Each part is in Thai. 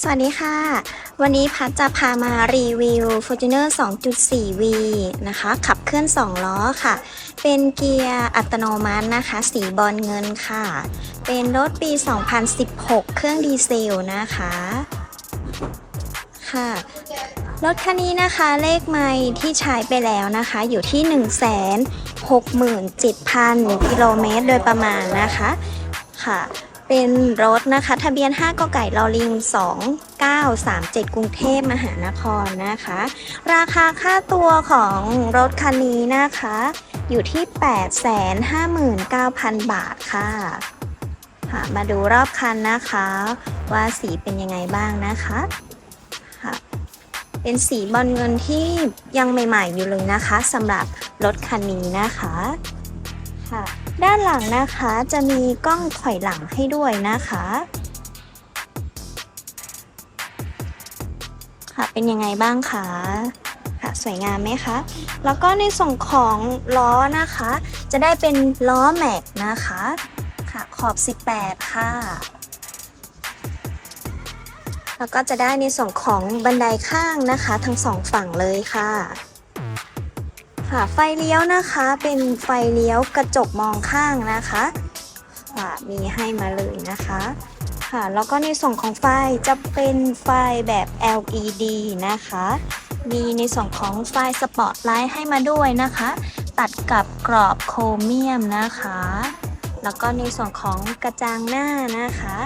สวัสดีค่ะ วันนี้พัดจะพามารีวิว Fortuner 2.4V นะคะ ขับเคลื่อน 2 ล้อค่ะ เป็นเกียร์อัตโนมัตินะคะ สีบอลเงินค่ะ เป็นรถปี 2016 เครื่องดีเซลนะคะ ค่ะ รถคันนี้นะคะเลขไมล์ที่ใช้ไปแล้วนะคะ อยู่ที่ 167,000 กิโลเมตรโดยประมาณนะคะ ค่ะ เป็นรถนะคะ ทะเบียน 5กไก่ลอลิง 2937 กรุงเทพมหานครนะคะ ราคาค่าตัวของรถคันนี้นะคะ อยู่ที่ 859,000 บาทค่ะค่ะ มาดูรอบคันนะคะ ว่าสีเป็นยังไงบ้างนะคะค่ะ เป็นสีบอลเงินที่ยังใหม่ๆอยู่เลยนะคะสำหรับรถคันนี้นะคะค่ะ ด้านหลังนะคะจะมีกล้องถอยหลังให้ด้วยนะคะค่ะเป็นยังไงบ้างคะค่ะสวยงามไหมคะ แล้วก็ในส่วนของล้อนะคะ จะได้เป็นล้อแม็กนะคะค่ะขอบ 18 ค่ะ แล้วก็จะได้ในส่วนของบันไดข้างนะคะ ทั้งสองฝั่งเลยค่ะ ค่ะไฟเลี้ยวนะคะเป็นไฟเลี้ยวกระจกมองข้างนะคะค่ะมีให้มาเลยนะคะค่ะแล้วก็ในส่วนของไฟจะเป็นไฟแบบ LED นะคะ มีในส่วนของไฟสปอตไลท์ให้มาด้วยนะคะ ตัดกับกรอบโครเมียมนะคะ แล้วก็ในส่วนของกระจังหน้านะคะ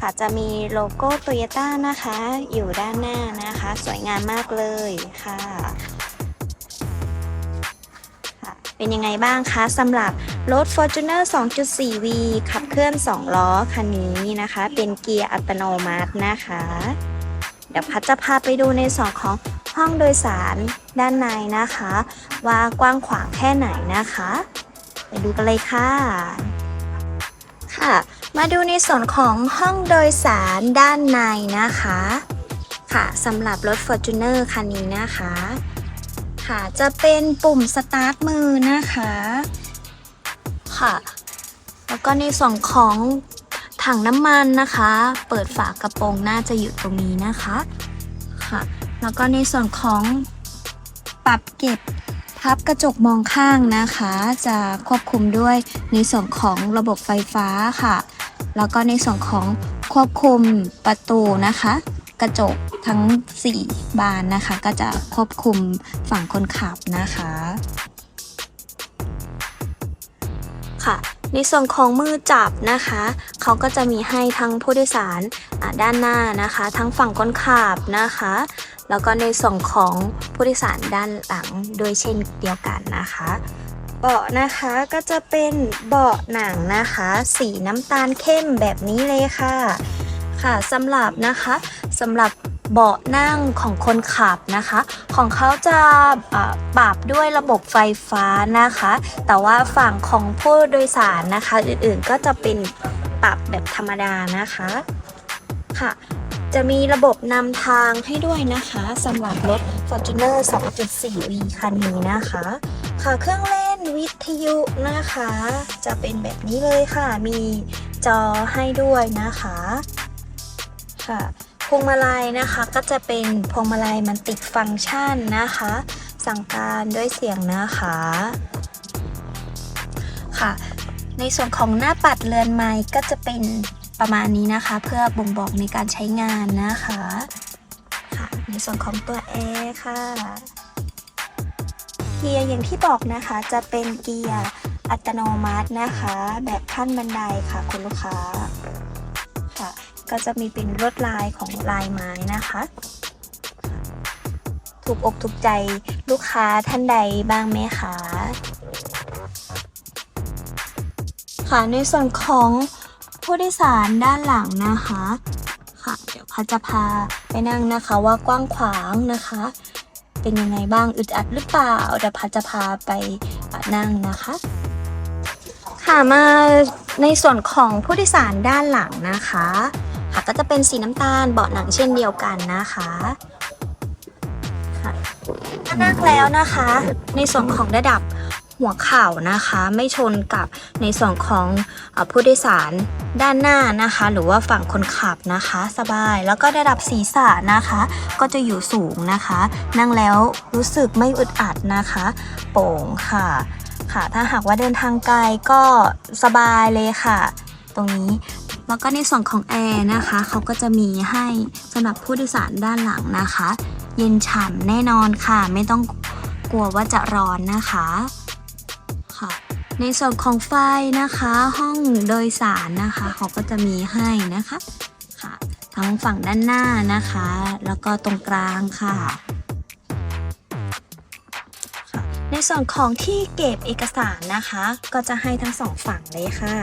ค่ะจะมีโลโก้โตโยต้านะคะ อยู่ด้านหน้านะคะ สวยงามมากเลยค่ะค่ะ เป็นยังไงบ้างคะสำหรับรถ Fortuner 2.4V ขับเคลื่อน 2 ล้อคันนี้นะคะ เป็นเกียร์อัตโนมัตินะคะ เดี๋ยวพัดจะพาไปดูในส่วนของห้องโดยสารด้านในนะคะ ว่ากว้างขวางแค่ไหนนะคะ ไปดูกันเลยค่ะค่ะ มาดูในส่วนของห้องโดยสารด้านในนะคะ ค่ะสำหรับรถ Fortuner คันนี้นะคะ ค่ะ จะเป็นปุ่มสตาร์ทมือนะคะ ค่ะ แล้วก็ในส่วนของถังน้ำมันนะคะ เปิดฝากระโปรงน่าจะอยู่ตรงนี้นะคะค่ะ แล้วก็ในส่วนของปรับเก็บพับกระจกมองข้างนะคะ จะควบคุมด้วยในส่วนของระบบไฟฟ้าค่ะ แล้วก็ในส่วนของควบคุมประตูนะคะ กระจก ทั้ง 4 บานนะคะ ก็จะควบคุมฝั่งคนขับนะคะค่ะในส่วนของมือจับนะคะ เขาก็จะมีให้ทั้งผู้โดยสารด้านหน้านะคะ ทั้งฝั่งคนขับนะคะ แล้วก็ในส่วนของผู้โดยสารด้านหลังโดยเช่นเดียวกันนะคะ เบาะนะคะก็จะเป็นเบาะหนังนะคะ สีน้ำตาลเข้มแบบนี้เลยค่ะ ค่ะสำหรับนะคะสำหรับ เบาะนั่งของคนขับนะคะ ของเขาจะปรับด้วยระบบไฟฟ้านะคะ แต่ว่าฝั่งของผู้โดยสารนะคะ อื่นๆก็จะเป็นปรับแบบธรรมดานะคะค่ะจะมีระบบนำทางให้ด้วยนะคะสำหรับรถ Fortuner 2.4V คันนี้นะคะ ค่ะเครื่องเล่นวิทยุนะคะ จะเป็นแบบนี้เลยค่ะ มีจอให้ด้วยนะคะ ค่ะ วงมาลัยนะคะก็จะเป็นพวงมาลัยมันติดฟังก์ชันนะคะ สั่งการด้วยเสียงนะคะค่ะ ในส่วนของหน้าปัดเรือนไม้ก็จะเป็นประมาณนี้นะคะ เพื่อบ่งบอกในการใช้งานนะคะค่ะในส่วนของตัวแอร์ค่ะเกียร์อย่างที่บอกนะคะจะเป็นเกียร์อัตโนมัตินะคะ แบบขั้นบันไดค่ะคุณลูกค้าค่ะ ก็จะมีเป็นลวดลายของลายไม้นะคะ ถูกอกถูกใจลูกค้าท่านใดบ้างไหมคะค่ะในส่วนของผู้โดยสารด้านหลังนะคะค่ะเดี๋ยวพัจะพาไปนั่งนะคะว่ากว้างขวางนะคะ เป็นยังไงบ้างอึดอัดหรือเปล่าเดี๋ยวพัจะพาไปนั่งนะคะ ค่ะมาในส่วนของผู้โดยสารด้านหลังนะคะ ค่ะก็จะเป็นสีน้ำตาลเบาะหนังเช่นเดียวกันนะคะถ้านั่งแล้วนะคะ ในส่วนของระดับหัวเข่านะคะ ไม่ชนกับในส่วนของอผู้โดยสารด้านหน้านะคะ หรือว่าฝั่งคนขับนะคะ สบายแล้วก็ระดับศีรษะนะคะ ก็จะอยู่สูงนะคะ นั่งแล้วรู้สึกไม่อึดอัดนะคะ โป่งค่ะค่ะ ถ้าหากว่าเดินทางไกลก็สบายเลยค่ะ ตรงนี้ แล้วก็ในส่วนของแอร์นะคะเขาก็จะมีให้สำหรับผู้โดยสารด้านหลังนะคะ เย็นฉ่ำแน่นอนค่ะ ไม่ต้องกลัวว่าจะร้อนนะคะค่ะในส่วนของไฟนะคะ ห้องโดยสารนะคะเขาก็จะมีให้นะคะค่ะทั้งฝั่งด้านหน้านะคะ แล้วก็ตรงกลางค่ะในส่วนของที่เก็บเอกสารนะคะ ก็จะให้ทั้งสองฝั่งเลยค่ะ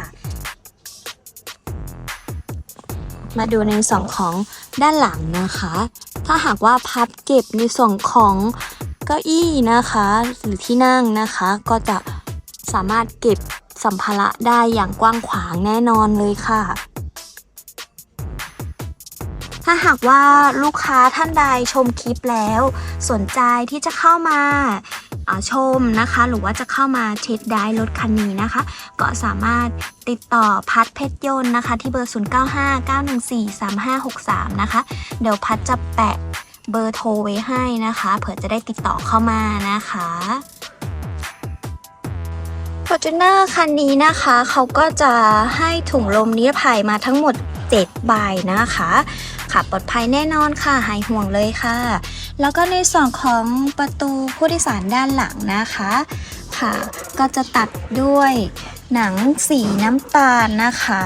มาดูในส่วนของด้านหลังนะคะ ถ้าหากว่าพับเก็บในส่วนของเก้าอี้นะคะ หรือที่นั่งนะคะ ก็จะสามารถเก็บสัมภาระได้อย่างกว้างขวางแน่นอนเลยค่ะ ถ้าหากว่าลูกค้าท่านใดชมคลิปแล้ว สนใจที่จะเข้ามา ชมนะคะ หรือว่าจะเข้ามาเช็คได้รถคันนี้นะคะ ก็สามารถติดต่อพัดเพชรยนต์นะคะ ที่เบอร์ 0959143563 นะคะ เดี๋ยวพัดจะแปะเบอร์โทรไว้ให้นะคะ เผื่อจะได้ติดต่อเข้ามานะคะ Fortuner คันนี้นะคะเขาก็จะให้ถุงลมนิรภัยมาทั้งหมด7ใบนะคะค่ะปลอดภัยแน่นอนค่ะ หายห่วงเลยค่ะ แล้วก็ในส่วนของประตูผู้โดยสารด้านหลังนะคะค่ะ ก็จะตัดด้วยหนังสีน้ำตาลนะคะ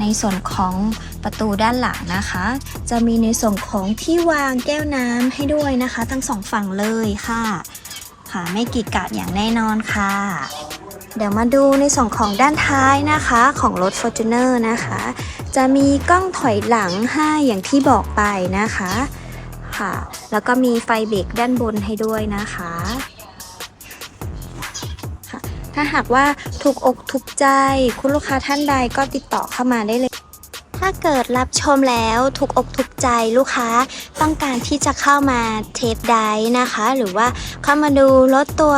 ในส่วนของประตูด้านหลังนะคะ จะมีในส่วนของที่วางแก้วน้ำให้ด้วยนะคะ ทั้งสองฝั่งเลยค่ะ ค่ะไม่กีดกะอย่างแน่นอนค่ะ เดี๋ยวมาดูในส่วนของด้านท้ายนะคะของรถ Fortuner นะคะ จะมีกล้องถอยหลังให้อย่างที่บอกไปนะคะ ค่ะ แล้วก็มีไฟเบรกด้านบนให้ด้วยนะคะค่ะถ้าหากว่าถูกอกถูกใจคุณลูกค้าท่านใดก็ติดต่อเข้ามาได้เลย ถ้าเกิดรับชมแล้วถูกอกถูกใจลูกค้าต้องการที่จะเข้ามาเทสไดนะคะ หรือว่าเข้ามาดูรถตัว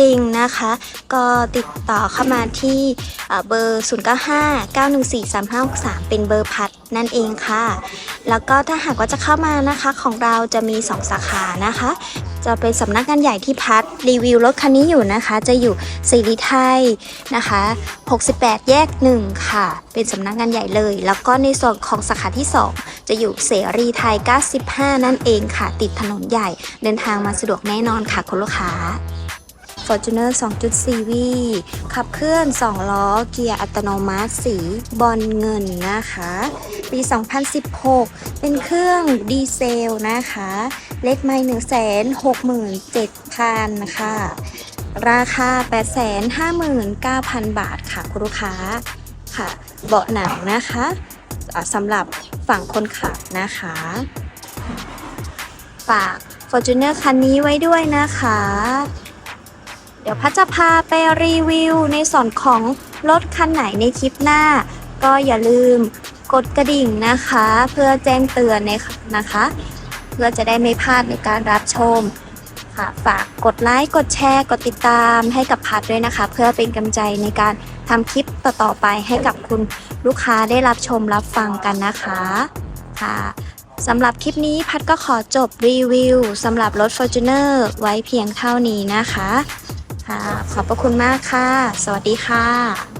จริงนะคะ ก็ติดต่อเข้ามาที่เอ่อเบอร์ 0959143563 เป็นเบอร์พัดนั่นเองค่ะ แล้วก็ถ้าหากว่าจะเข้ามานะคะของเราจะมี 2 สาขานะคะ จะเป็นสำนักงานใหญ่ที่พัดรีวิวรถคันนี้อยู่นะคะ จะอยู่สิริไทยนะคะ 68 แยก 1 ค่ะ เป็นสำนักงานใหญ่เลย แล้วก็ในส่วนของสาขาที่ 2 จะอยู่เสรีไทย 95 นั่นเองค่ะ ติดถนนใหญ่ เดินทางมาสะดวกแน่นอนค่ะคุณลูกค้า Fortuner 2.4V ขับเคลื่อน 2 ล้อ เกียร์อัตโนมัติสีบอลเงินนะคะ ปี 2016 เป็นเครื่องดีเซลนะคะ เลขไม่167,000 ค่ะ ราคา 859,000 บาทค่ะ คุณลูกค้าค่ะ เบาะหนังนะคะสำหรับฝั่งคนขับนะคะฝาก Fortuner คันนี้ไว้ด้วยนะคะ ดี๋ยวพัชจะพาไปรีวิวในส่วนของรถคันไหนในคลิปหน้า ก็อย่าลืมกดกระดิ่งนะคะ เพื่อแจ้งเตือนในนะคะ เพื่อจะได้ไม่พลาดในการรับชมค่ะฝากกดไลค์กดแชร์ กดติดตามให้กับพัดด้วยนะคะ เพื่อเป็นกำลังใจในการทำคลิปต่อๆไปให้กับคุณลูกค้าได้รับชมรับฟังกันนะคะค่ะสำหรับคลิปนี้พัดก็ขอจบรีวิวสำหรับรถ Fortuner ไว้เพียงเท่านี้นะคะ ค่ะ ขอบพระคุณมากค่ะ สวัสดีค่ะ